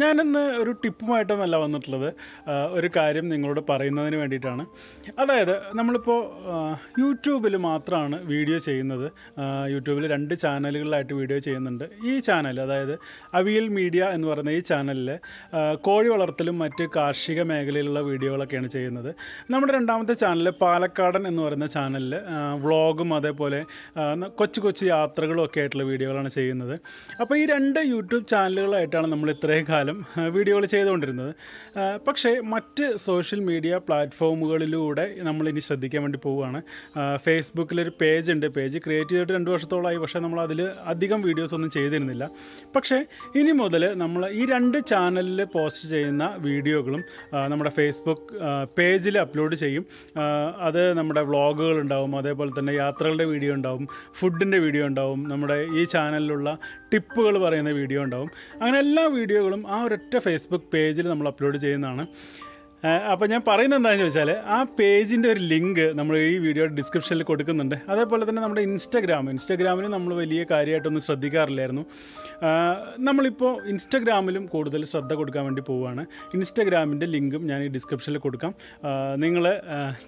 ഞാനിന്ന് ഒരു ടിപ്പുമായിട്ടൊന്നല്ല വന്നിട്ടുള്ളത്. ഒരു കാര്യം നിങ്ങളോട് പറയുന്നതിന് വേണ്ടിയിട്ടാണ്. അതായത് നമ്മളിപ്പോൾ യൂട്യൂബിൽ മാത്രമാണ് വീഡിയോ ചെയ്യുന്നത്. യൂട്യൂബിൽ രണ്ട് ചാനലുകളിലായിട്ട് വീഡിയോ ചെയ്യുന്നുണ്ട്. ഈ ചാനൽ അതായത് അവിയൽ മീഡിയ എന്ന് പറയുന്ന ഈ ചാനലിൽ കോഴി വളർത്തലും മറ്റ് കാർഷിക മേഖലയിലുള്ള വീഡിയോകളൊക്കെയാണ് ചെയ്യുന്നത്. നമ്മുടെ രണ്ടാമത്തെ ചാനൽ പാലക്കാടൻ എന്ന് പറയുന്ന ചാനലിൽ വ്ളോഗും അതേപോലെ കൊച്ചു കൊച്ചു യാത്രകളും ഒക്കെ ആയിട്ടുള്ള വീഡിയോകളാണ് ചെയ്യുന്നത്. അപ്പോൾ ഈ രണ്ട് യൂട്യൂബ് ചാനലുകളായിട്ടാണ് നമ്മൾ ഇത്രയും കാലം വീഡിയോകൾ ചെയ്തുകൊണ്ടിരുന്നത്. പക്ഷേ മറ്റ് സോഷ്യൽ മീഡിയ പ്ലാറ്റ്ഫോമുകളിലൂടെ നമ്മൾ ഇനി ശ്രദ്ധിക്കാൻ വേണ്ടി പോവുകയാണ്. ഫേസ്ബുക്കിലൊരു പേജ് ഉണ്ട് പേജ് ക്രിയേറ്റ് ചെയ്തിട്ട് രണ്ട് വർഷത്തോളമായി പക്ഷേ നമ്മൾ അതിൽ അധികം വീഡിയോസ് ഒന്നും ചെയ്തിരുന്നില്ല. പക്ഷേ ഇനി മുതൽ നമ്മൾ ഈ രണ്ട് ചാനലിൽ പോസ്റ്റ് ചെയ്യുന്ന വീഡിയോകളും നമ്മുടെ ഫേസ്ബുക്ക് പേജിൽ അപ്ലോഡ് ചെയ്യും. അത് നമ്മുടെ വ്ളോഗുകൾ ഉണ്ടാവും. അതേപോലെ തന്നെ യാത്രകളുടെ വീഡിയോ ഉണ്ടാവും. ഫുഡിന്റെ വീഡിയോ ഉണ്ടാവും. നമ്മുടെ ഈ ചാനലിലുള്ള ടിപ്പുകൾ പറയുന്ന വീഡിയോ ഉണ്ടാവും. അങ്ങനെ എല്ലാ വീഡിയോകളും ആ ഒരൊറ്റ ഫേസ്ബുക്ക് പേജിൽ നമ്മൾ അപ്ലോഡ് ചെയ്യുന്നതാണ്. അപ്പോൾ ഞാൻ പറയുന്നത് എന്താണെന്ന് ചോദിച്ചാൽ ആ പേജിന്റെ ഒരു ലിങ്ക് നമ്മൾ ഈ വീഡിയോ ഡിസ്ക്രിപ്ഷനിൽ കൊടുക്കുന്നുണ്ട്. അതേപോലെ തന്നെ നമ്മുടെ ഇൻസ്റ്റാഗ്രാം ഇൻസ്റ്റഗ്രാമിൽ നമ്മൾ വലിയ കാര്യമായിട്ടൊന്നും ശ്രദ്ധിക്കാറില്ലായിരുന്നു. നമ്മളിപ്പോൾ ഇൻസ്റ്റാഗ്രാമിലും കൂടുതൽ ശ്രദ്ധ കൊടുക്കാൻ വേണ്ടി പോവുകയാണ്. ഇൻസ്റ്റഗ്രാമിന്റെ ലിങ്കും ഞാൻ ഈ ഡിസ്ക്രിപ്ഷനിൽ കൊടുക്കാം. നിങ്ങൾ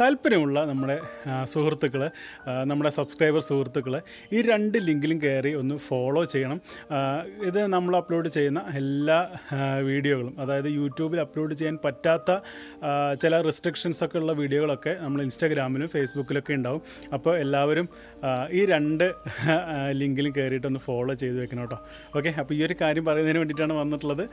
താല്പര്യമുള്ള നമ്മുടെ സുഹൃത്തുക്കൾ നമ്മുടെ സബ്സ്ക്രൈബർ സുഹൃത്തുക്കൾ ഈ രണ്ട് ലിങ്കിലും കയറി ഒന്ന് ഫോളോ ചെയ്യണം. ഇത് നമ്മൾ അപ്ലോഡ് ചെയ്യുന്ന എല്ലാ വീഡിയോകളും അതായത് യൂട്യൂബിൽ അപ്ലോഡ് ചെയ്യാൻ പറ്റാത്ത ചില റെസ്ട്രിക്ഷൻസ് ഒക്കെ ഉള്ള വീഡിയോകളൊക്കെ നമ്മൾ ഇൻസ്റ്റാഗ്രാമിലും ഫേസ്ബുക്കിലൊക്കെ ഉണ്ടാവും. അപ്പോൾ എല്ലാവരും ഈ രണ്ട് ലിങ്കിലും കയറിയിട്ടൊന്ന് ഫോളോ ചെയ്ത് വെക്കണം കേട്ടോ. ഓക്കെ അപ്പോൾ ഈ ഒരു കാര്യം പറയുന്നതിന് വേണ്ടിയിട്ടാണ് വന്നിട്ടുള്ളത്.